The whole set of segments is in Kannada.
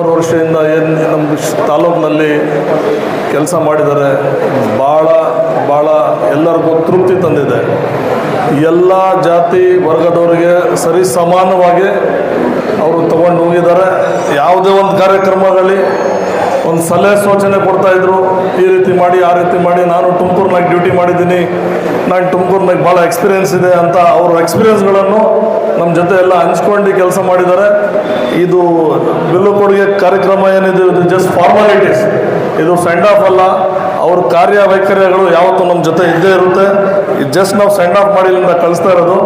ವರ್ಷದಿಂದ ಏನು ನಮ್ಮ ತಾಲೂಕಿನಲ್ಲಿ ಕೆಲಸ ಮಾಡಿದ್ದಾರೆ ಭಾಳ ಭಾಳ ಎಲ್ಲರಿಗೂ ತೃಪ್ತಿ ತಂದಿದೆ. ಎಲ್ಲ ಜಾತಿ ವರ್ಗದವರಿಗೆ ಸರಿ ಸಮಾನವಾಗಿ ಅವರು ತಗೊಂಡು ಹೋಗಿದ್ದಾರೆ. ಯಾವುದೇ ಒಂದು ಕಾರ್ಯಕ್ರಮಗಳಲ್ಲಿ ಒಂದು ಸಲಹೆ ಸೂಚನೆ ಕೊಡ್ತಾಯಿದ್ರು ಈ ರೀತಿ ಮಾಡಿ, ಆ ರೀತಿ ಮಾಡಿ, ನಾನು ತುಮಕೂರಿನಾಗ ಡ್ಯೂಟಿ ಮಾಡಿದ್ದೀನಿ ನಾನು ತುಮಕೂರಿನಾಗ ಭಾಳ ಎಕ್ಸ್ಪೀರಿಯೆನ್ಸ್ ಇದೆ ಅಂತ ಅವ್ರ ಎಕ್ಸ್ಪೀರಿಯೆನ್ಸ್ಗಳನ್ನು ನಮ್ಮ ಜೊತೆ ಎಲ್ಲ ಹಂಚ್ಕೊಂಡು ಕೆಲಸ ಮಾಡಿದ್ದಾರೆ. ಇದು ಬಿಲ್ಲು ಕೊಡುಗೆ ಕಾರ್ಯಕ್ರಮ ಏನಿದೆ, ಇದು ಜಸ್ಟ್ ಫಾರ್ಮಾಲಿಟೀಸ್ ಇದು ಸೆಂಡ್ ಆಫ್ ಅಲ್ಲ. ಅವ್ರ ಕಾರ್ಯ ವೈಖರಿಗಳು ಯಾವತ್ತೂ ನಮ್ಮ ಜೊತೆ ಇದ್ದೇ ಇರುತ್ತೆ. ಜಸ್ಟ್ ನಾವು ಸೆಂಡ್ ಆಫ್ ಮಾಡಿ ಇಲ್ಲಿಂದ ಕಳಿಸ್ತಾ ಇರೋದು.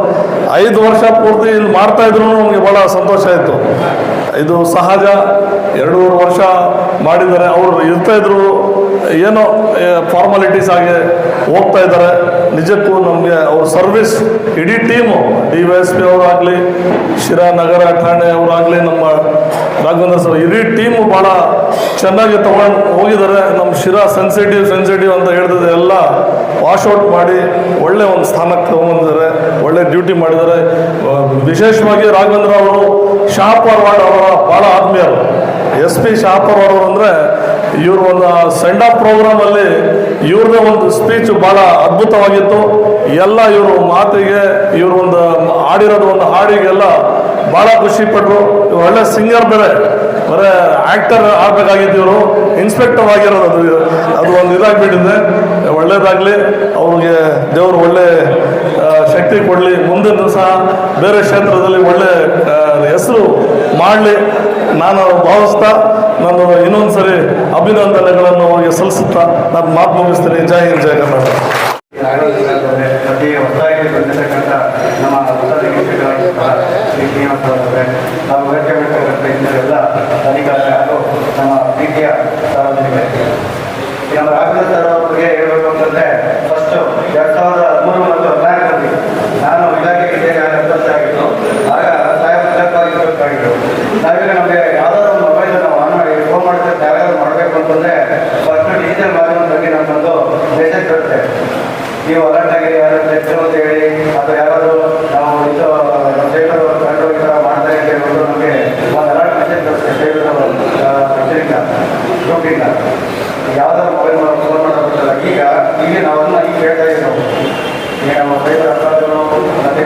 ಐದು ವರ್ಷ ಪೂರ್ತಿ ಇಲ್ಲಿ ಮಾಡ್ತಾ ಇದ್ರು ನಮಗೆ ಭಾಳ ಸಂತೋಷ ಆಯಿತು. ಇದು ಸಹಜ ಎರಡೂವರೆ ವರ್ಷ ಮಾಡಿದ್ದಾರೆ. ಅವರು ಇರ್ತಾ ಇದ್ರು, ಏನೋ ಫಾರ್ಮಾಲಿಟೀಸ್ ಆಗಿ ಹೋಗ್ತಾ ಇದ್ದಾರೆ. ನಿಜಕ್ಕೂ ನಮಗೆ ಅವ್ರ ಸರ್ವಿಸ್ ಇಡೀ team D Y S P ಅವರಾಗಲಿ Sira ನಗರ ಠಾಣೆ ಅವರಾಗಲಿ, ನಮ್ಮ ರಾಘವೇಂದ್ರ ಸರ್, ಇಡೀ ಟೀಮು ಭಾಳ ಚೆನ್ನಾಗಿ ತಗೊಂಡು ಹೋಗಿದ್ದಾರೆ. ನಮ್ಮ ಶಿರಾ ಸೆನ್ಸಿಟಿವ್ ಸೆನ್ಸಿಟಿವ್ ಅಂತ ಹೇಳಿದ್ರೆ ಎಲ್ಲ ಔಟ್ ಮಾಡಿ ಒಳ್ಳೆ ಒಂದು ಸ್ಥಾನಕ್ಕೆ ತಗೊಂಡಿದ್ದಾರೆ ಒಳ್ಳೆ ಡ್ಯೂಟಿ ಮಾಡಿದ್ದಾರೆ. ವಿಶೇಷವಾಗಿ ರಾಘವೇಂದ್ರ ಅವರು ಶಾಪರ್ ವಾರ್ಡ್ ಅವರ ಭಾಳ ಆತ್ಮೀಯರು ಎಸ್ ಪಿ ಶಾಪರ್ ಅವರು ಅಂದರೆ ಇವರು ಒಂದು ಸೆಂಡ್ ಆಫ್ ಪ್ರೋಗ್ರಾಮಲ್ಲಿ ಇವ್ರದೇ ಒಂದು ಸ್ಪೀಚ್ ಭಾಳ ಅದ್ಭುತವಾಗಿತ್ತು. ಎಲ್ಲ ಇವರು ಮಾತಿಗೆ, ಇವ್ರ ಒಂದು ಆಡಿರೋದು ಒಂದು ಹಾಡಿಗೆಲ್ಲ ಭಾಳ ಖುಷಿ ಪಟ್ಟರು ಒಳ್ಳೆ ಸಿಂಗರ್ ಬೇರೆ. ಬರೇ ಆಕ್ಟರ್ ಆಗಬೇಕಾಗಿತ್ತು ಇವರು. ಇನ್ಸ್ಪೆಕ್ಟರ್ ಆಗಿರೋದು ಅದು. ಅದು ಒಂದು ಇದಾಗ್ಬಿಟ್ಟಿದೆ. ಒಳ್ಳೇದಾಗಲಿ. ಅವ್ರಿಗೆ ದೇವರು ಒಳ್ಳೆ ಶಕ್ತಿ ಕೊಡಲಿ. ಮುಂದಿನ ದಿವಸ ಬೇರೆ ಕ್ಷೇತ್ರದಲ್ಲಿ ಒಳ್ಳೆ ಹೆಸರು ಮಾಡಲಿ. ನಾನು ಭಾವಿಸ್ತಾ, ನಾನು ಇನ್ನೊಂದು ಸರಿ ಅಭಿನಂದನೆಗಳನ್ನು ಅವರಿಗೆ ಸಲ್ಲಿಸುತ್ತಾ, ನಾನು ಮಾತು ಮುಗಿಸ್ತೀನಿ ಜೈ ಹಿಂದ್ ಜಯ ಕರ್ನಾಟಕ ನಮ್ಮ ಹೊಸ ನಿರೀಕ್ಷಕರಾಗಿರ್ತಾರ ಶ್ರೀ ಶ್ರೀನಿವಾಸ ಅವರೇ ನಾವು ಬೇಕಾಗಿರ್ತಕ್ಕಂಥ ಇನ್ನರೆಲ್ಲ ಅಧಿಕಾರಿ ಹಾಗೂ ನಮ್ಮ ಪ್ರೀತಿಯ ಸಾರ್ವಜನಿಕರಿಗೆ ಈ ನಮ್ಮ ರಾಘವೇಂದ್ರ ಸರ್ ಅವರಿಗೆ ಹೇಳಬೇಕು ಅಂತಂದ್ರೆ ಫಸ್ಟ್ ಎರಡ್ ಸಾವಿರದ ಹದಿಮೂರು ಮತ್ತು ಹದಿನಾಲ್ಕರಲ್ಲಿ ನಾನು ಇಲಾಖೆಗೆ ಸೇರಿ ಅಭ್ಯರ್ಥಿ ಆಗಿತ್ತು ಆಗ ಸಾಹೇಬ್ ಇಲಾಖಾಗಿತ್ತು ನಾವೀಗ ನಮಗೆ ಯಾವ್ದಾದ್ರು ಒಂದು ಮೊಬೈಲ್ ನಾವು ಆನ್ ಮಾಡಿ ಫೋನ್ ಮಾಡಿದ್ರೆ ಯಾವ್ಯಾವ್ದು ಮಾಡಬೇಕು ಅಂತಂದ್ರೆ ಫಸ್ಟ್ ಡಿಜಿಟಲ್ ಮಾಧ್ಯಮದಲ್ಲಿ ನಮ್ಮೊಂದು ಮೆಸೇಜ್ ಬರುತ್ತೆ ನೀವು ಅಲರ್ಟ್ ಆಗಿರಿ ಯಾರು ಚೆಕ್ ಅಂತ ಹೇಳಿ ಅಥವಾ ಯಾರಾದರೂ ನಾವು ಇದು ನಮ್ಮ ಶೇಖರ್ ಕಂಡು ಈ ಥರ ಮಾಡ್ತಾ ಅಂತ ಹೇಳ್ಬಿಟ್ಟು ನಮಗೆ ಒಂದು ಅಲರ್ಟ್ ಮೆಸೇಜ್ ಬರುತ್ತೆ ಶೇಖರ್ ಇದರಿಂದ ಗ್ರೂಪಿಂದ ಯಾವ್ದಾದ್ರು ಮೊಬೈಲ್ ಫೋನ್ ಈಗ ಈಗ ನಾವು ಈಗ ಕೇಳ್ತಾ ಇದ್ದೀವಿ ನಾವು. ಈಗ ನಮ್ಮ ರೈತರ ಮತ್ತೆ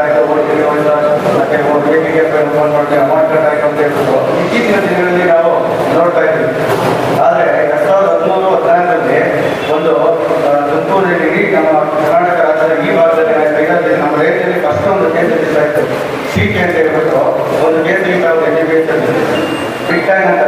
ಆಯ್ತು ಓಟಿಗೆ ಹೋಯ್ತು ಮತ್ತೆ ಬೇಕಿಗೆ ಫೋನ್ ಮಾಡಿ ಅಮೌಂಟ್ ಕಟ್ ಆಯ್ತು ಅಂತ ಹೇಳ್ಬಿಟ್ಟು ಇತ್ತೀಚಿನ ದಿನಗಳಲ್ಲಿ ನಾವು ನೋಡ್ತಾ ಇದ್ದೀವಿ. ಆದರೆ ಎರಡ್ ಸಾವಿರದ ಹದಿಮೂರು ಹದಿನಾರರಲ್ಲಿ ಒಂದು ತುಮಕೂರಿನಲ್ಲಿ ನಮ್ಮ ಕರ್ನಾಟಕ ರಾಜ್ಯದ ಈ ಭಾಗದಲ್ಲಿ ಕೈಗಾರಿಕೆ ನಮ್ಮ ರೈತರಲ್ಲಿ ಫಸ್ಟ್ ಒಂದು ಕೇಂದ್ರ ಇತ್ತು ಸಿ ಕೆ ಅಂತ ಹೇಳ್ಬಿಟ್ಟು ಒಂದು ಕೇಂದ್ರ ಇತ್ತು ಇದೆ ಎಜುಕೇಶನ್ ಬಿಟ್ಕಾಯಿನ್ ಅಂತ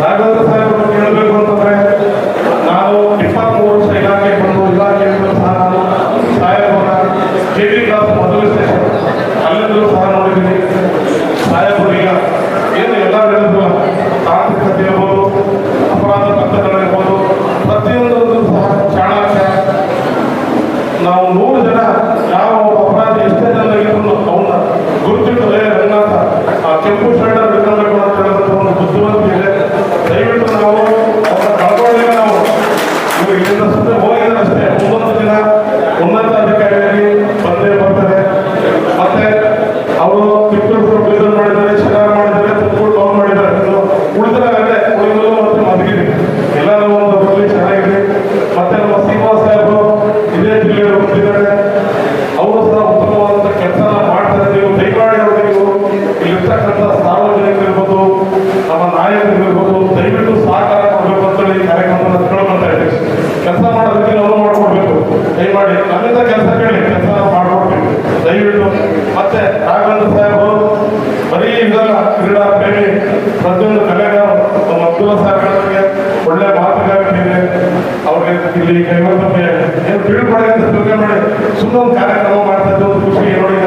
ರಾಘವೇಂದ್ರ ಸಾಹೇಬರನ್ನು ಕೇಳಬೇಕು ಅಂತಂದ್ರೆ ನಾವು ಇಪ್ಪತ್ತ್ ವರ್ಷ ಇಲಾಖೆ ಬಂದು ಇಲಾಖೆಯಲ್ಲೂ ಸಹ ನಾನು ಸಾಹೇಬರ ಕೆ ಮೊದಲು ಅಲ್ಲಿಂದಲೂ ಸಹ ನೋಡಿದ್ದೀನಿ ಸಾಹೇಬರು ಏನು ಎಲ್ಲ ಹೇಳಿದ್ರು ತಾಂತ್ರಿಕತೆ ಅಪರಾಧ ಪತ್ರಗಳಿರ್ಬೋದು ಪ್ರತಿಯೊಂದರಲ್ಲೂ ಸಹ ಚಾಣಾಕ್ಯ ನಾವು ನೂರು ಜನ ಯಾವ ಅಪರಾಧ ಎಷ್ಟೇ ಜನ ಅವನ್ನ ಗುರುತಿಟ್ಟರೆ ರಂಗನಾಥ ಆ ಕೆಂಪು ಶರಣ ಕೈವಂತ ಏನು ತಿಳ್ಕೊಳ್ಳಿ ಅಂತ ತಿಳ್ಕೊಂಡ್ ಮಾಡಿ ಸುಮ್ಮನೆ ಕಾರ್ಯಕ್ರಮ ಮಾಡ್ತಾ ಇದ್ದು ಖುಷಿ ನೋಡಿ.